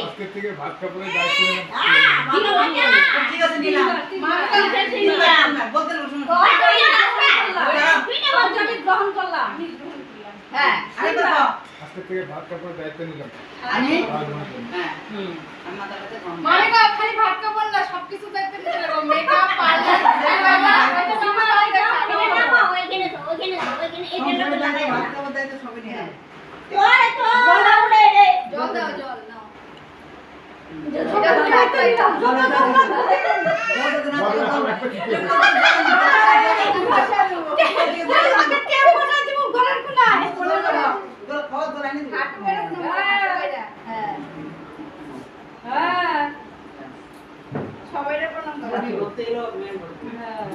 আজকের থেকে ভাত কাপড়ের দায়িত্ব ঠিক আছে নিলাম বলতে গ্রহণ করলাম হ্যাঁ আরেকবার কও। আজকের থেকে ভাত কাপড়ের দায়িত্ব নিলাম আমি। হ্যাঁ হুম আমি মাথা ব্যথা কম মামিকা খালি ভাত কাপড় না সবকিছু দায়িত্ব নিতে লাগো মেকআপ পার্লার ভাত খাবার দায়িত্ব সবই নিয়ে সবাইরে প্রণাম করো আমি বলতে এলো, মেয়ে বলতে। হ্যাঁ